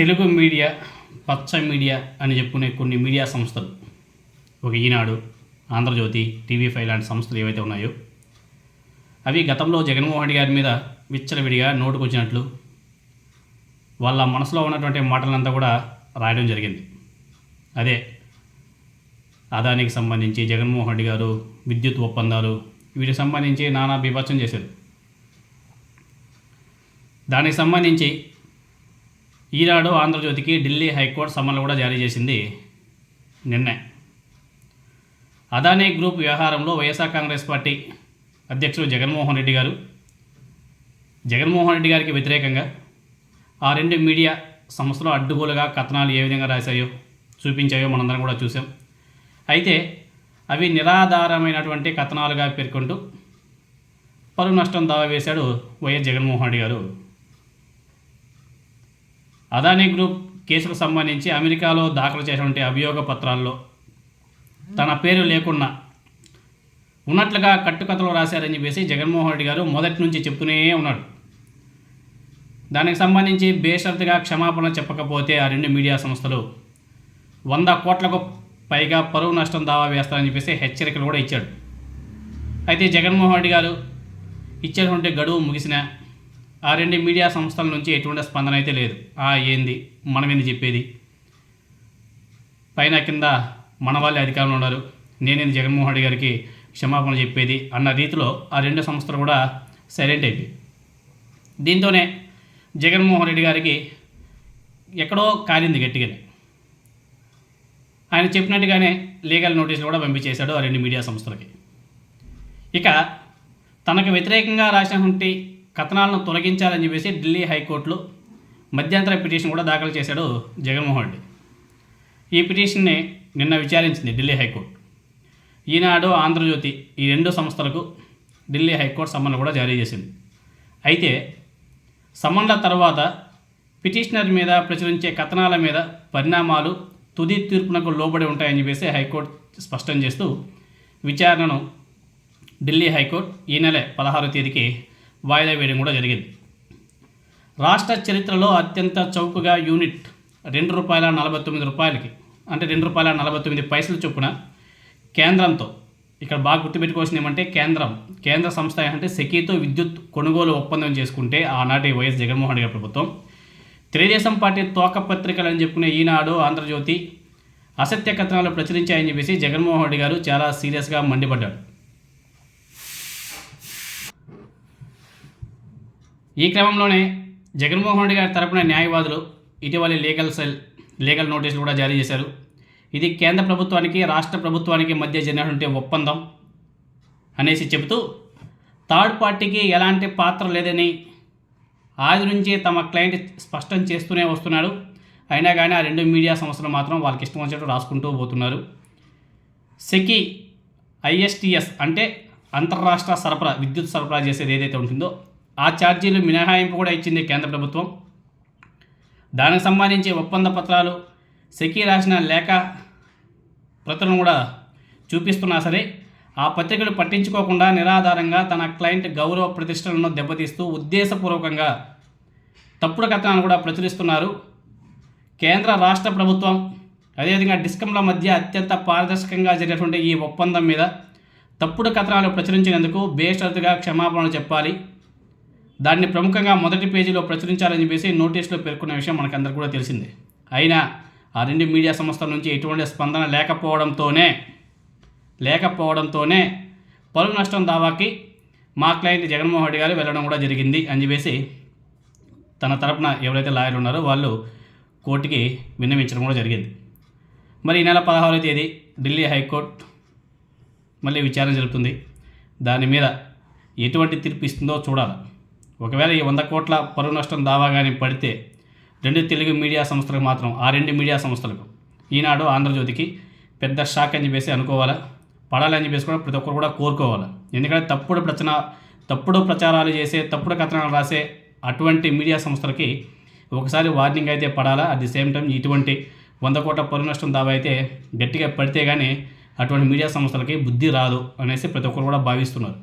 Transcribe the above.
Telugu media పచ్చ media అని చెప్పుకునే కొన్ని మీడియా సంస్థలు. ఒక ఈనాడు ఆంధ్రజ్యోతి టీవీ ఫైవ్ లాంటి సంస్థలు ఏవైతే ఉన్నాయో అవి గతంలో జగన్మోహన్ రెడ్డి గారి మీద విచ్చలవిడిగా నోటుకొచ్చినట్లు వాళ్ళ మనసులో ఉన్నటువంటి మాటలంతా కూడా రాయడం జరిగింది. అదే అదానికి సంబంధించి జగన్మోహన్ రెడ్డి గారు విద్యుత్ ఒప్పందాలు వీటికి సంబంధించి నానా బీభత్సం చేశారు. దానికి సంబంధించి ఈనాడు ఆంధ్రజ్యోతికి ఢిల్లీ హైకోర్టు సమన్లు కూడా జారీ చేసింది నిన్నే. అదానీ గ్రూప్ వ్యవహారంలో వైఎస్ఆర్ కాంగ్రెస్ పార్టీ అధ్యక్షుడు జగన్మోహన్ రెడ్డి గారు జగన్మోహన్ రెడ్డి గారికి వ్యతిరేకంగా ఆ రెండు మీడియా సంస్థలు అడ్డుగోలుగా కథనాలు ఏ విధంగా రాశాయో చూపించాయో మనందరం కూడా చూసాం అయితే అవి నిరాధారమైనటువంటి కథనాలుగా పేర్కొంటూ పరువు నష్టం దావా వేశాడు వైఎస్ జగన్మోహన్ రెడ్డి గారు. అదానీ గ్రూప్ కేసుకు సంబంధించి అమెరికాలో దాఖలు చేసినటువంటి అభియోగ పత్రాల్లో తన పేరు లేకుండా ఉన్నట్లుగా కట్టుకథలు రాశారని చెప్పేసి జగన్మోహన్ రెడ్డి గారు మొదటి నుంచి చెప్తూనే ఉన్నాడు. దానికి సంబంధించి బేషరతుగా క్షమాపణ చెప్పకపోతే ఆ రెండు మీడియా సంస్థలు వంద కోట్లకు పైగా పరువు నష్టం దావా వేస్తారని చెప్పేసి హెచ్చరికలు కూడా ఇచ్చాడు. అయితే జగన్మోహన్ రెడ్డి గారు ఇచ్చేటువంటి గడువు ముగిసిన ఆ రెండు మీడియా సంస్థల నుంచి ఎటువంటి స్పందన అయితే లేదు. ఆ ఏంది? మనమేంది చెప్పేది? పైన కింద మన వాళ్ళే అధికారంలో ఉన్నారు. నేనేది జగన్మోహన్ రెడ్డి గారికి క్షమాపణ చెప్పేది అన్న రీతిలో ఆ రెండు సంస్థలు కూడా సైలెంట్ అయిపోయి. దీంతోనే జగన్మోహన్ రెడ్డి గారికి ఎక్కడో కాలింది గట్టిగానే. ఆయన చెప్పినట్టుగానే లీగల్ నోటీసులు కూడా పంపించేశాడు ఆ రెండు మీడియా సంస్థలకి. ఇక తనకు వ్యతిరేకంగా రాసినటువంటి కథనాలను తొలగించాలని చెప్పేసి ఢిల్లీ హైకోర్టులో మధ్యంతర పిటిషన్ కూడా దాఖలు చేశాడు జగన్మోహన్ రెడ్డి. ఈ పిటిషన్ని నిన్న విచారించింది ఢిల్లీ హైకోర్టు. ఈనాడు ఆంధ్రజ్యోతి ఈ రెండు సంస్థలకు ఢిల్లీ హైకోర్టు సమన్లు కూడా జారీ చేసింది. అయితే సమన్ల తర్వాత పిటిషనర్ మీద ప్రచురించే కథనాల మీద పరిణామాలు తుది తీర్పునకు లోబడి ఉంటాయని చెప్పేసి హైకోర్టు స్పష్టం చేస్తూ విచారణను ఢిల్లీ హైకోర్టు ఈ నెల పదహారో తేదీకి వాయిదా వేయడం కూడా జరిగింది. రాష్ట్ర చరిత్రలో అత్యంత చౌకగా యూనిట్ రెండు రూపాయల నలభై తొమ్మిది రూపాయలకి అంటే రెండు రూపాయల నలభై తొమ్మిది పైసలు చొప్పున కేంద్రంతో ఇక్కడ బాగా గుర్తుపెట్టుకోవాల్సింది ఏమంటే కేంద్రం కేంద్ర సంస్థ అంటే సెకీతో విద్యుత్ కొనుగోలు ఒప్పందం చేసుకుంటే ఆనాటి వైఎస్ జగన్మోహన్ రెడ్డి గారి ప్రభుత్వం. తెలుగుదేశం పార్టీ తోక పత్రికలు అని చెప్పుకునే ఈనాడు ఆంధ్రజ్యోతి అసత్య కథనాలు ప్రచురించాయని చెప్పేసి జగన్మోహన్ రెడ్డి గారు చాలా సీరియస్గా మండిపడ్డాడు. ఈ క్రమంలోనే జగన్మోహన్ రెడ్డి గారి తరపున న్యాయవాదులు ఇటీవలి లీగల్ సెల్ లీగల్ నోటీసులు కూడా జారీ చేశారు. ఇది కేంద్ర ప్రభుత్వానికి రాష్ట్ర ప్రభుత్వానికి మధ్య జరిగినటువంటి ఒప్పందం అనేసి చెబుతూ థర్డ్ పార్టీకి ఎలాంటి పాత్ర లేదని ఆది నుంచి తమ క్లయింట్ స్పష్టం చేస్తూనే వస్తున్నాడు. అయినా కానీ ఆ రెండు మీడియా సంస్థలు మాత్రం వాళ్ళకి ఇష్టం వచ్చినట్టు రాసుకుంటూ పోతున్నారు. సెకి ఐఎస్టిఎస్ అంటే అంతర్రాష్ట్ర సరఫరా విద్యుత్ సరఫరా చేసేది ఏదైతే ఉంటుందో ఆ ఛార్జీలు మినహాయింపు కూడా ఇచ్చింది కేంద్ర ప్రభుత్వం. దానికి సంబంధించి ఒప్పంద పత్రాలు సెకీ రాసిన లేఖ ప్రతులను కూడా చూపిస్తున్నా సరే ఆ పత్రికలు పట్టించుకోకుండా నిరాధారంగా తన క్లయింట్ గౌరవ ప్రతిష్టలను దెబ్బతీస్తూ ఉద్దేశపూర్వకంగా తప్పుడు కథనాలు కూడా ప్రచురిస్తున్నారు. కేంద్ర రాష్ట్ర ప్రభుత్వం అదేవిధంగా డిస్కంల మధ్య అత్యంత పారదర్శకంగా జరిగినటువంటి ఈ ఒప్పందం మీద తప్పుడు కథనాలు ప్రచురించినందుకు బేషరతుగా క్షమాపణలు చెప్పాలి. దాన్ని ప్రముఖంగా మొదటి పేజీలో ప్రచురించాలని చెప్పేసి నోటీసులో పేర్కొన్న విషయం మనకందరికీ కూడా తెలిసిందే. అయినా ఆ రెండు మీడియా సంస్థల నుంచి ఎటువంటి స్పందన లేకపోవడంతోనే లేకపోవడంతోనే పరువు నష్టం దావాకి మా క్లయింట్ జగన్మోహన్ రెడ్డి గారు వెళ్ళడం కూడా జరిగింది అని చెప్పేసి తన తరపున ఎవరైతే లాయర్లు ఉన్నారో వాళ్ళు కోర్టుకి విన్నవించడం కూడా జరిగింది. మరి ఈ నెల పదహారవ తేదీ ఢిల్లీ హైకోర్టు మళ్ళీ విచారణ జరుగుతుంది దాని మీద ఎటువంటి తీర్పు ఇస్తుందో చూడాలి. ఒకవేళ ఈ వంద కోట్ల పరువు నష్టం దావా కానీ పడితే రెండు తెలుగు మీడియా సంస్థలకు మాత్రం ఆ రెండు మీడియా సంస్థలకు ఈనాడు ఆంధ్రజ్యోతికి పెద్ద షాక్ అని చెప్పేసి అనుకోవాలా? పడాలని చెప్పేసి కూడా ప్రతి ఒక్కరు కూడా కోరుకోవాలి? ఎందుకంటే తప్పుడు ప్రచన తప్పుడు ప్రచారాలు చేసే తప్పుడు కథనాలు రాసే అటువంటి మీడియా సంస్థలకి ఒకసారి వార్నింగ్ అయితే పడాలా? అట్ ది సేమ్ టైం ఇటువంటి వంద కోట్ల పరువు నష్టం దావా అయితే గట్టిగా పడితే కానీ అటువంటి మీడియా సంస్థలకి బుద్ధి రాదు అనేసి ప్రతి ఒక్కరు కూడా భావిస్తున్నారు.